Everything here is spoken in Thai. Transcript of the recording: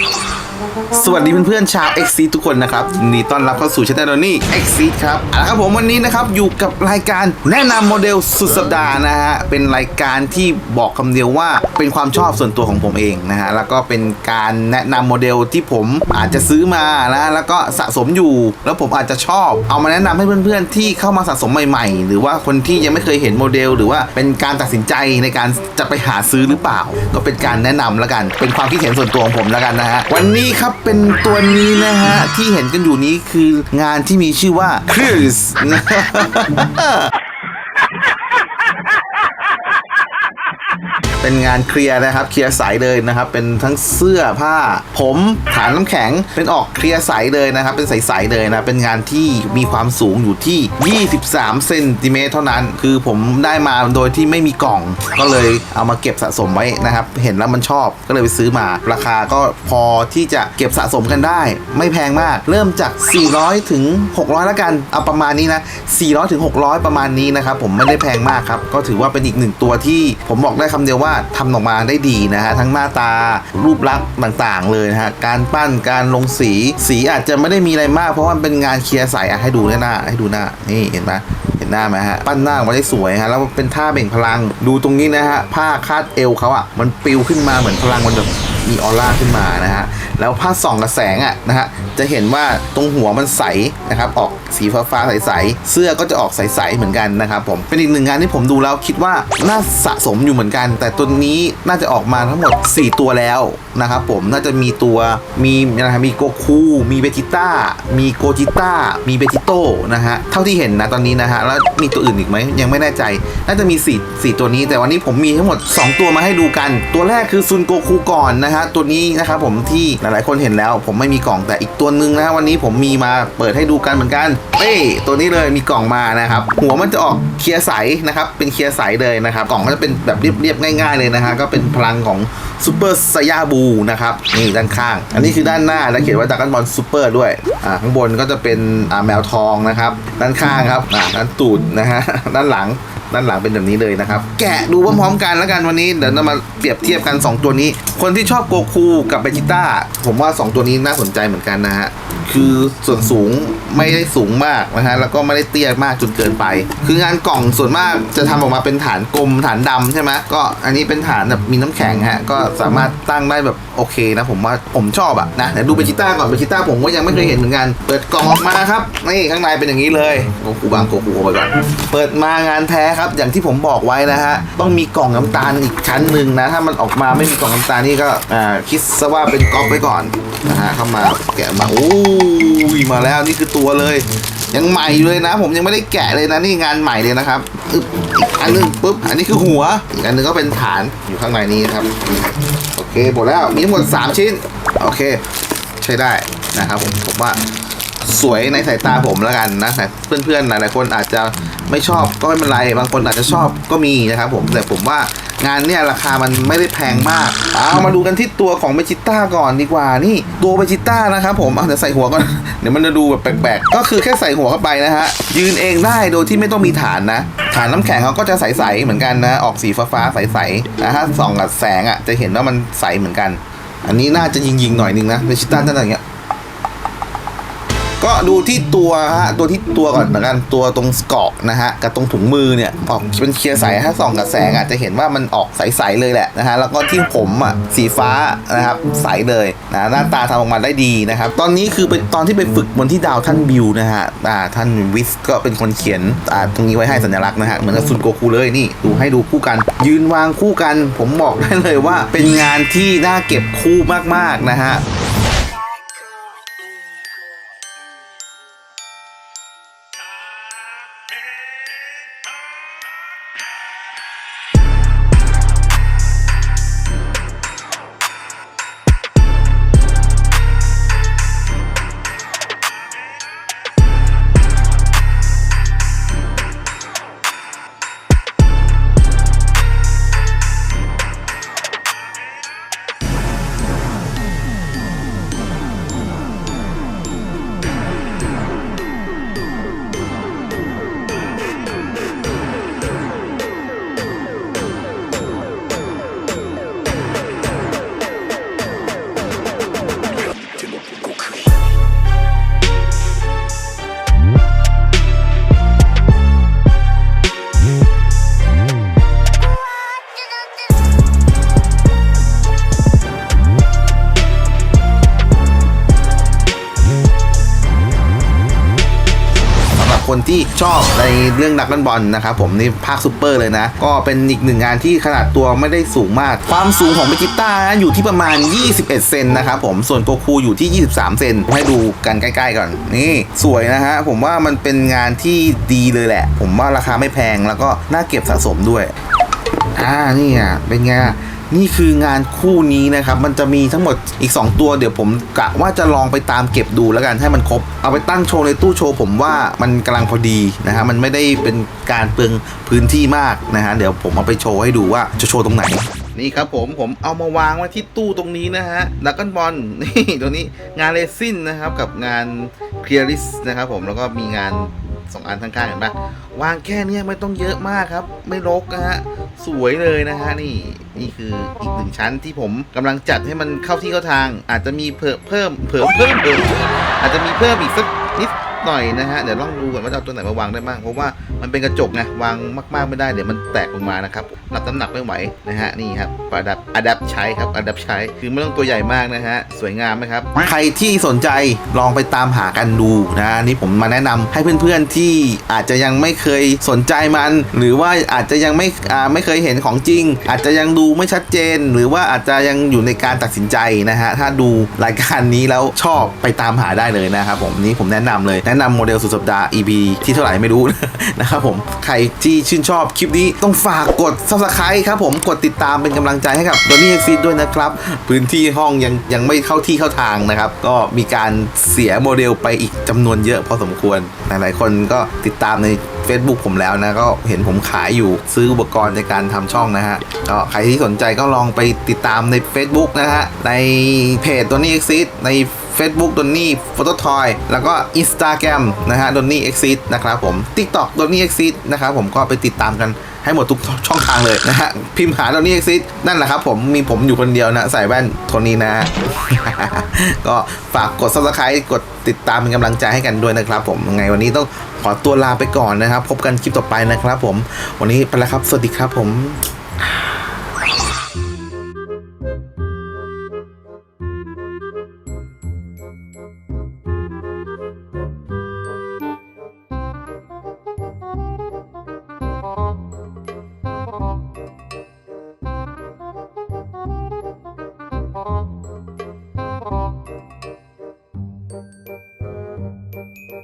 Thank you. สวัสดีเพื่อนๆชาว x c ทุกคนนะครับยินดีต้อนรับเข้าสู่ช anel นี่ x c ครับเอาละครับผมวันนี้นะครับอยู่กับรายการแนะนำโมเดลสุดสัปดาห์นะฮะเป็นรายการที่บอกคำเดียวว่าเป็นความชอบส่วนตัวของผมเองนะฮะแล้วก็เป็นการแนะนำโมเดลที่ผมอาจจะซื้อมานะแล้วก็สะสมอยู่แล้วผมอาจจะชอบ เอามาแนะนำให้เพื่อนๆที่เข้ามาสะสมใหม่ ๆ หรือว่าคนที่ยังไม่เคยเห็นโมเดล หรือว่าเป็นการตัดสินใจในการจะไปหาซื้อหรือเปล่า ก็เป็นการแนะนำแล้วกัน เป็นความคิดเห็นส่วนตัวของผมแล้วกันนะฮะวันนี้ครับเป็นตัวนี้นะฮะ ที่เห็นกันอยู่นี้คืองานที่มีชื่อว่าคริส เป็นงานเคลียร์นะครับ เคลียร์ใสเลยนะครับ เป็นทั้งเสื้อผ้า ผมฐานน้ำแข็งเป็นออกเคลียร์ใสเลยนะครับ เป็นใสๆเลยนะเป็นงานที่มีความสูงอยู่ที่ 23เซนติเมตรเท่านั้น คือผมได้มาโดยที่ไม่มีกล่อง ก็เลยเอามาเก็บสะสมไว้นะครับ เห็นแล้วมันชอบก็เลยไปซื้อมา ราคาก็พอที่จะเก็บสะสมกันได้ ไม่แพงมาก เริ่มจาก 400 ถึง 600แล้วกันเอาประมาณนี้นะ 400 ถึง 600 ประมาณนี้นะครับผมไม่ได้แพงมากครับก็ถือว่าเป็นอีกหนึ่งตัวที่ผมบอกได้คำเดียวว่าทำออกมาได้ดีนะฮะทั้งหน้าตารูปลักษณ์ต่างๆ เลยนะฮะการปั้นการลงสีสีอาจจะไม่ได้มีอะไรมาก เพราะว่าเป็นงานเคลียร์ใสให้ดูหน้าให้ดูหน้านี่เห็นไหมเห็นหน้าไหมฮะปั้นหน้าออกมาได้สวยฮะแล้วเป็นท่าเบ่งพลังดูตรงนี้นะฮะผ้าคาดเอวเขาอะมันปิวขึ้นมาเหมือนพลังมันแบบมีออร่าขึ้นมานะฮะแล้วผ้าส่องกระแสงอะนะฮะจะเห็นว่าตรงหัวมันใสนะครับออก สีฟ้าฟ้าๆใสๆเสื้อก็จะออกใสๆเหมือนกันนะครับผมเป็นอีกหนึ่งงานที่ผมดูแล้วคิดว่าน่าสะสมอยู่เหมือนกัน แต่ตัวนี้น่าจะออกมาทั้งหมด 4 ตัวแล้วนะครับผมน่าจะมีตัวมีนะครับมีโกคูมีเบจิต้ามีโกจิต้ามีเบจิโต้นะฮะเท่าที่เห็นนะตอนนี้นะฮะแล้วมีตัวอื่นอีกไหมยังไม่แน่ใจ น่าจะมี4 4ตัวนี้ แต่วันนี้ผมมีทั้งหมด 2 ตัวมาให้ดูกัน ตัวแรกคือซุนโกคูก่อนนะฮะตัวนี้นะครับผมที่หลายๆคนเห็นแล้ว ผมไม่มีกล่องแต่อีกตัวหนึงนะฮะวันนี้ผมมีมาเปิดให้ดูกันเหมือนกันเอ้ยตัวนี้เลยมีกล่องมานะครับหัวมันจะออกเคลียร์ใสนะครับเป็นเคลียร์ใสเลยนะครับกล่องก็จะเป็นแบบเรียบๆง่าย ๆเลยนะฮะก็เป็นพลังของซูเปอร์ไซยาบูนะครับนี่ด้านข้าง อันนี้คือด้านหน้าแล้วเขียนว่าดักกันบอลซูเปอร์ด้วยอ่าข้างบนก็จะเป็นอ่าแมวทองนะครับ ด้านข้างครับอ่าด้านตูดนะฮะด้านหลัง ด้านหลังเป็นแบบนี้เลยนะครับ แกะดูพร้อมๆกันแล้วกันวันนี้เดี๋ยวเรามาเปรียบเทียบกัน 2 ตัวนี้ คนที่ชอบโกคูกับเบจิต้าผมว่า 2 ตัวนี้น่าสนใจเหมือนกันนะฮะคือส่วนสูงไม่ได้สูงมากนะฮะแล้วก็ไม่ได้เตี้ยมากจนเกินไป คืองานกล่องส่วนมากจะทำออกมาเป็นฐานกลมฐานดำใช่ไหมก็อันนี้เป็นฐานแบบมีน้ำแข็งฮะก็สามารถตั้งได้แบบโอเคนะผมว่าผมชอบอะนะเดี๋ยวดูเบจิต้าก่อนเบจิต้าผมก็ยังไม่เคยเห็นเหมือนกัน เปิดกล่องออกมาครับนี่ข้างในเป็นอย่างนี้เลยโกคูบางโกคูเอาไปก่อนเปิดมางานแท้ครับ อย่างที่ผมบอกไว้นะฮะต้องมีกล่องน้ำตาลอีกชั้นหนึ่งนะ ถ้ามันออกมาไม่มีกล่องน้ำตาลนี่ก็อ่าคิดซะว่าเป็นก๊อปไว้ก่อนนะฮะเข้ามาแกะมาโอ้ยมาแล้วนี่คือตัวเลย ยังใหม่อยู่เลยนะ ผมยังไม่ได้แกะเลยนะนี่งานใหม่เลยนะครับอึ๊บอีกอันนึงปุ๊บอันนี้คือหัวอีกอันนึงก็เป็นฐานอยู่ข้างในนี้ครับโอเคหมดแล้วมีทั้งหมด3 ชิ้นโอเค ใช้ได้นะครับผมผมว่าสวยในสายตาผมแล้วกันนะเพื่อนๆหลายๆคนอาจจะ ไม่ชอบก็ไม่เป็นไร บางคนอาจจะชอบก็มีนะครับผมแต่ผมว่างานเนี่ยราคามันไม่ได้แพงมาก เอามาดูกันที่ตัวของเบจิต้าก่อนดีกว่านี่ตัวเบจิต้านะครับผมเอาเดี๋ยวใส่หัวก่อน เดี๋ยวมันจะดูแบบแปลกๆ ก็คือแค่ใส่หัวเข้าไปนะฮะ ยืนเองได้โดยที่ไม่ต้องมีฐานนะ ฐานน้ำแข็งเขาก็จะใสๆเหมือนกันนะ ออกสีฟ้าๆใสๆนะฮะส่องกับแสงอะจะเห็นว่ามันใสเหมือนกัน อันนี้น่าจะยิงๆหน่อยนึงนะเบจิต้าตั้งแต่อย่างเงี้ย ก็ดูที่ตัวฮะตัวที่ตัวก่อนเหมือนกันตัวตรงเกาะนะฮะกับตรงถุงมือเนี่ยออกเป็นเคลียร์ใสถ้าส่องกับแสงอาจจะเห็นว่ามันออกใสๆเลยแหละนะฮะแล้วก็ที่ผมอะสีฟ้านะครับใสเลยนะหน้าตาทำออกมาได้ดีนะครับตอนนี้คือเป็นตอนที่ไปฝึกบนที่ดาวท่านบิวนะฮะอ่าท่านวิสก็เป็นคนเขียนอ่าตรงนี้ไว้ให้สัญลักษณ์นะฮะเหมือนกับซุนโกคูเลยนี่ดูให้ดูคู่กัน ยืนวางคู่กัน ผมบอกได้เลยว่าเป็นงานที่น่าเก็บคู่มากๆนะฮะ เคนที่ชอบในเรื่องดักบอลนะครับผมนี่ภาคซูเปอร์เลยนะ ก็เป็นอีกหนึ่งงานที่ขนาดตัวไม่ได้สูงมาก ความสูงของเบจิต้าอยู่ที่ประมาณ 21 เซนนะครับผมส่วนโกคูอยู่ที่ 23 เซนให้ดูกันใกล้ๆก่อนนี่สวยนะฮะผมว่ามันเป็นงานที่ดีเลยแหละ ผมว่าราคาไม่แพงแล้วก็น่าเก็บสะสมด้วย อ่านี่อะเป็นไง นี่คืองานคู่นี้นะครับ มันจะมีทั้งหมดอีก 2 ตัวเดี๋ยวผมกะว่าจะลองไปตามเก็บดูแล้วกันให้มันครบ เอาไปตั้งโชว์ในตู้โชว์ผมว่ามันกำลังพอดีนะฮะมันไม่ได้เป็นการเปลืองพื้นที่มากนะฮะเดี๋ยวผมเอาไปโชว์ให้ดูว่าจะโชว์ตรงไหนนี่ครับผมผมเอามาวางไว้ที่ตู้ตรงนี้นะฮะดักกันบอลนี่ตัวนี้งานเลซินนะครับกับงานเคลียริสนะครับผมแล้วก็มีงาน สองอันข้างๆเห็นปะวางแค่เนี้ยไม่ต้องเยอะมากครับ ไม่รกนะฮะสวยเลยนะฮะนี่นี่คืออีกหนึ่งชั้นที่ผมกำลังจัดให้มันเข้าที่เข้าทาง อาจจะมีเพิ่มเพิ่มเพิ่มเพิ่มเพิ่มอาจจะมีเพิ่มอีกสักนิด หน่อยนะฮะเดี๋ยวลองดูก่อนว่าเอาตัวไหนมาวางได้บ้างเพราะว่ามันเป็นกระจกไงวางมาก ๆไม่ได้เดี๋ยวมันแตกลงมานะครับรับน้ำหนักไม่ไหวนะฮะนี่ครับประดับอดับใช้ครับอดับใช้คือไม่ต้องตัวใหญ่มากนะฮะสวยงามไหมครับใครที่สนใจลองไปตามหากันดูนะนี่ผมมาแนะนำให้เพื่อนๆที่อาจจะยังไม่เคยสนใจมัน หรือว่าอาจจะยังไม่อาไม่เคยเห็นของจริง อาจจะยังดูไม่ชัดเจน หรือว่าอาจจะยังอยู่ในการตัดสินใจนะฮะถ้าดูรายการนี้แล้วชอบไปตามหาได้เลยนะครับผมนี่ผมแนะนำเลยนะนำโมเดลสุดสัปดาห์ EP ที่เท่าไหร่ไม่รู้นะครับผมใครที่ชื่นชอบคลิปนี้ต้องฝากกด subscribe ครับผมกดติดตามเป็นกำลังใจให้กับ d o n n y X ด้วยนะครับพื้นที่ห้องยังยังไม่เข้าที่เข้าทางนะครับก็มีการเสียโมเดลไปอีกจำนวนเยอะพอสมควรหลายๆคนก็ติดตามใน Facebook ผมแล้วนะก็เห็นผมขายอยู่ซื้ออุปกรณ์ในการทำช่องนะฮะก็ใครที่สนใจก็ลองไปติดตามใน Facebook นะฮะในเพจ d o n n y X ใน Facebook ดนนี่ Photo Toy แล้วก็ Instagram นะฮะดนนี่ Exit นะครับผม TikTok ดนนี่ Exit นะครับผมก็ไปติดตามกันให้หมดทุกช่องทางเลยนะฮะ พิมพ์หาดนนี่ Exit นั่นแหละครับผมมีผมอยู่คนเดียวนะ ใส่แว่นโทนนี้นะฮะก็ฝากกด Subscribe กดติดตามเป็นกำลังใจให้กันด้วยนะครับผมยังไงวันนี้ต้องขอตัวลาไปก่อนนะครับ พบกันคลิปต่อไปนะครับผม วันนี้ไปแล้วครับ สวัสดีครับผม